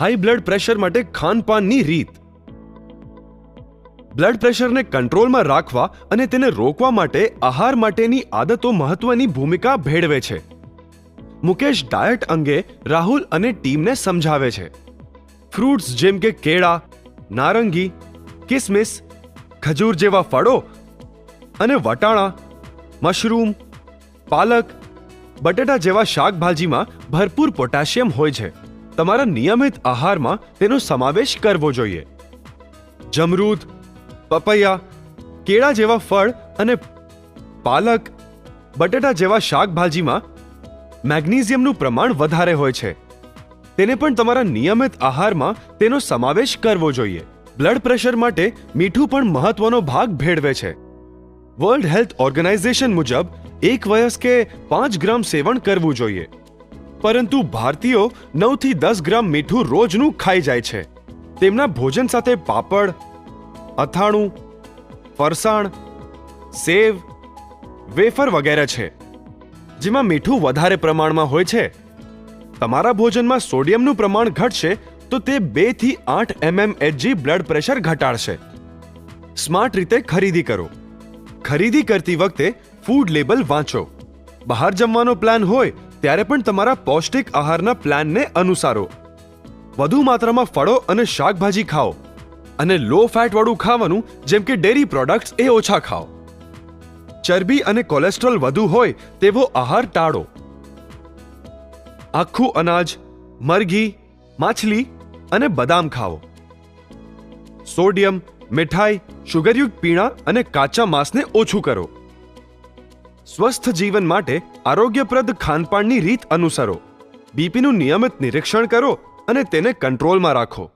High blood pressure માટે ખાનપાનની રીત. Blood પ્રેશરને કંટ્રોલમાં રાખવા અને તેને રોકવા માટે આહાર માટેની આદતો મહત્વની ભૂમિકા ભેળવે છે. મુકેશ ડાયટ અંગે રાહુલ અને ટીમને સમજાવે છે. ફ્રૂટ્સ જેમ કે કેળા, નારંગી, કિસમિસ, ખજૂર જેવા ફળો અને વટાણા, મશરૂમ, પાલક, બટેટા જેવા શાકભાજીમાં ભરપૂર પોટેશિયમ હોય છે. તમારા નિયમિત આહારમાં તેનો સમાવેશ કરવો જોઈએ. જમરૂદ, પપૈયા, કેળા જેવા ફળ અને પાલક, બટેટા જેવા શાકભાજીમાં મેગ્નેશિયમનું પ્રમાણ વધારે હોય છે. તેને પણ તમારા નિયમિત આહારમાં તેનો સમાવેશ કરવો જોઈએ. બ્લડ પ્રેશર માટે મીઠું પણ મહત્વનો ભાગ ભેળવે છે. વર્લ્ડ હેલ્થ ઓર્ગેનાઇઝેશન મુજબ એક વયસ્કે પાંચ ગ્રામ સેવન કરવું જોઈએ. પરંતુ ભારતીયો નવથી દસ ગ્રામ મીઠું રોજનું ખાઈ જાય છે. તેમના ભોજન સાથે પાપડ, અથાણું, ફરસાણ, સેવ, વેફર વગેરે છે. જેમાં મીઠું વધારે પ્રમાણમાં હોય છે. તમારા ભોજનમાં સોડિયમનું પ્રમાણ ઘટશે તો તે બેથી આઠ M M H G blood pressure ઘટાડશે. સ્માર્ટ રીતે ખરીદી કરો. ખરીદી કરતી વખતે ફૂડ લેબલ વાંચો. બહાર જમવાનો પ્લાન હોય ત્યારે પણ તમારા પૌષ્ટિક આહારના પ્લાનને અનુસારો. વધુ માત્રામાં ફળો અને શાકભાજી ખાઓ અને લો ફેટવાળું ખાવાનું, જેમ કે ડેરી પ્રોડક્ટ્સ, એ ઓછા ખાઓ. ચરબી અને કોલેસ્ટ્રોલ વધુ હોય તેવો આહાર ટાળો. આખું અનાજ, મરઘી, માછલી અને બદામ ખાઓ. સોડિયમ, મીઠાઈ શુગરયુક્ત પીણા અને કાચા માંસને ઓછું કરો. સ્વસ્થ જીવન માટે આરોગ્યપ્રદ ખાનપાનની રીત અનુસરો. બીપીનું નિયમિત નિરીક્ષણ કરો અને તેને કંટ્રોલમાં રાખો.